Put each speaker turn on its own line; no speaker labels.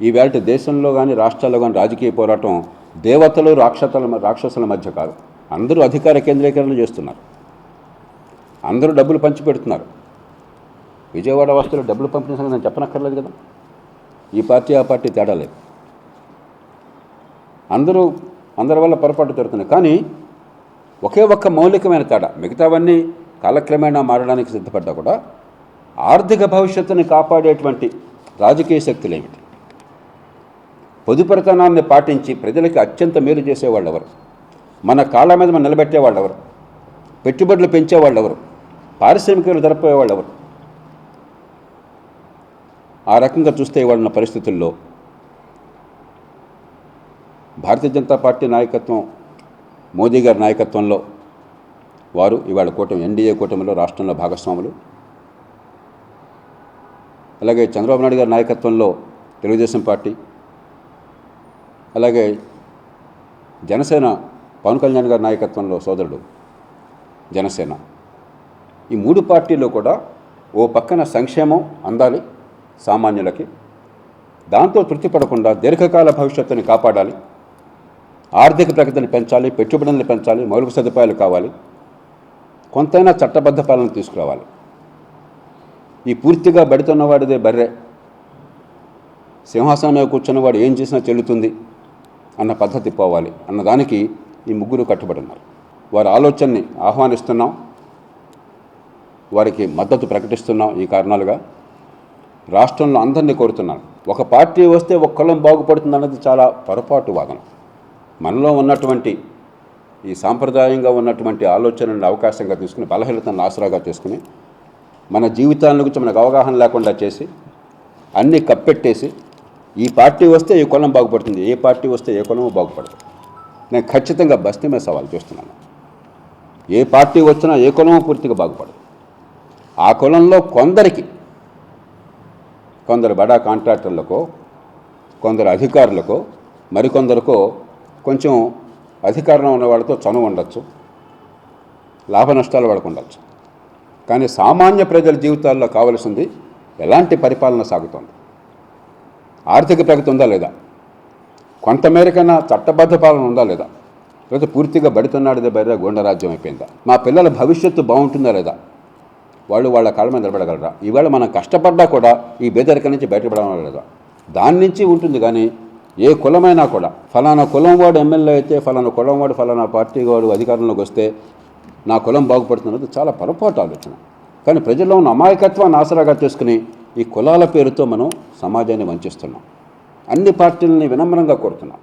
ఈవేళ దేశంలో కానీ రాష్ట్రాల్లో కానీ రాజకీయ పోరాటం దేవతలు రాక్షసుల రాక్షసుల మధ్య కాదు. అందరూ అధికార కేంద్రీకరణ చేస్తున్నారు. అందరూ డబ్బులు పంచిపెడుతున్నారు విజయవాడ వస్తువులు డబ్బులు పంపిణీ సంగతి నేను చెప్పనక్కర్లేదు కదా. ఈ పార్టీ ఆ పార్టీ తేడా లేదు. అందరూ అందరి వల్ల పొరపాటు జరుగుతున్నాయి కానీ ఒకే ఒక్క మౌలికమైన తేడా మిగతావన్నీ కాలక్రమేణా మారడానికి సిద్ధపడ్డా కూడా ఆర్థిక భవిష్యత్తుని కాపాడేటువంటి రాజకీయ శక్తులు ఏమిటి పొదుపరితనాన్ని పాటించి ప్రజలకి అత్యంత మేలు చేసేవాళ్ళు ఎవరు మన కాళ్ళ మీద మనం నిలబెట్టేవాళ్ళు ఎవరు పెట్టుబడులు పెంచేవాళ్ళు ఎవరు పారిశ్రామికలు జరపేవాళ్ళు ఎవరు ఆ రకంగా చూస్తే ఇవాళ ఉన్న పరిస్థితుల్లో భారతీయ జనతా పార్టీ నాయకత్వం మోదీ గారి నాయకత్వంలో వారు ఇవాళ కూటమి ఎన్డీఏ కూటమిలో రాష్ట్రంలో భాగస్వాములు. అలాగే చంద్రబాబు నాయుడు గారి నాయకత్వంలో తెలుగుదేశం పార్టీ అలాగే జనసేన పవన్ కళ్యాణ్ గారి నాయకత్వంలో సోదరుడు జనసేన. ఈ మూడు పార్టీలు కూడా ఓ పక్కన సంక్షేమం అందాలి సామాన్యులకి దాంతో తృప్తిపడకుండా దీర్ఘకాల భవిష్యత్తుని కాపాడాలి ఆర్థిక ప్రగతిని పెంచాలి పెట్టుబడులను పెంచాలి మౌలిక సదుపాయాలు కావాలి కొంతైనా చట్టబద్ధ పాలన తీసుకురావాలి. ఈ పూర్తిగా బడితున్నవాడిదే బర్రె. సింహాసనం మీద కూర్చున్నవాడు ఏం చేసినా చెల్లుతుంది. అన్న పద్ధతి పోవాలి అన్నదానికి ఈ ముగ్గురు కట్టుబడి ఉన్నారు వారి ఆలోచనని ఆహ్వానిస్తున్నాం. వారికి మద్దతు ప్రకటిస్తున్నాం ఈ కారణాలుగా. రాష్ట్రంలో అందరినీ కోరుతున్నాను ఒక పార్టీ వస్తే ఒక కులం బాగుపడుతుంది అన్నది చాలా పొరపాటు వాదన. మనలో ఉన్నటువంటి ఈ సాంప్రదాయంగా ఉన్నటువంటి ఆలోచనలను అవకాశంగా తీసుకుని బలహీనతను ఆసరాగా చేసుకుని మన జీవితాల గురించి మనకు అవగాహన లేకుండా చేసి అన్నీ కప్పెట్టేసి ఈ పార్టీ వస్తే ఈ కులం బాగుపడుతుంది ఏ పార్టీ వస్తే ఏ కులం బాగుపడదు. నేను ఖచ్చితంగా బస్తీ మీద సవాల్ చేస్తున్నాను. ఏ పార్టీ వచ్చినా ఏ కులం పూర్తిగా బాగుపడదు. ఆ కులంలో కొందరికి కొందరు బడా కాంట్రాక్టర్లకో కొందరు అధికారులకో మరికొందరికో కొంచెం అధికారం ఉన్న వాళ్ళతో చనువు ఉండొచ్చు లాభ నష్టాలు వాళ్ళకు ఉండొచ్చు. కానీ సామాన్య ప్రజల జీవితాల్లో కావలసింది ఎలాంటి పరిపాలన సాగుతోంది? ఆర్థిక ప్రగతి ఉందా లేదా? కొంతమేరకైనా చట్టబద్ధ పాలన ఉందా లేదా? లేకపోతే పూర్తిగా బడితున్నాడిదే బయట గోండరాజ్యం అయిపోయిందా? మా పిల్లల భవిష్యత్తు బాగుంటుందా లేదా? వాళ్ళు వాళ్ళ కాళ్ళ మీద నిలబడగలరా? ఈవేళ మనం కష్టపడ్డా కూడా ఈ బేదరిక నుంచి బయటపడడం లేదా? దాని నుంచి ఉంటుంది కానీ ఏ కులమైనా కూడా. ఫలానా కులం వాడు ఎమ్మెల్యే అయితే ఫలానా కులం వాడు ఫలానా పార్టీ వాడు అధికారంలోకి వస్తే నా కులం బాగుపడుతున్నది చాలా పొరపాటు ఆలోచన. కానీ ప్రజల్లో ఉన్న అమాయకత్వాన్ని ఆసరాగా చేసుకుని ఈ కులాల పేరుతో మనం సమాజాన్ని వంచిస్తున్నాం. అన్ని పార్టీలని వినమ్రంగా కోరుతున్నాం.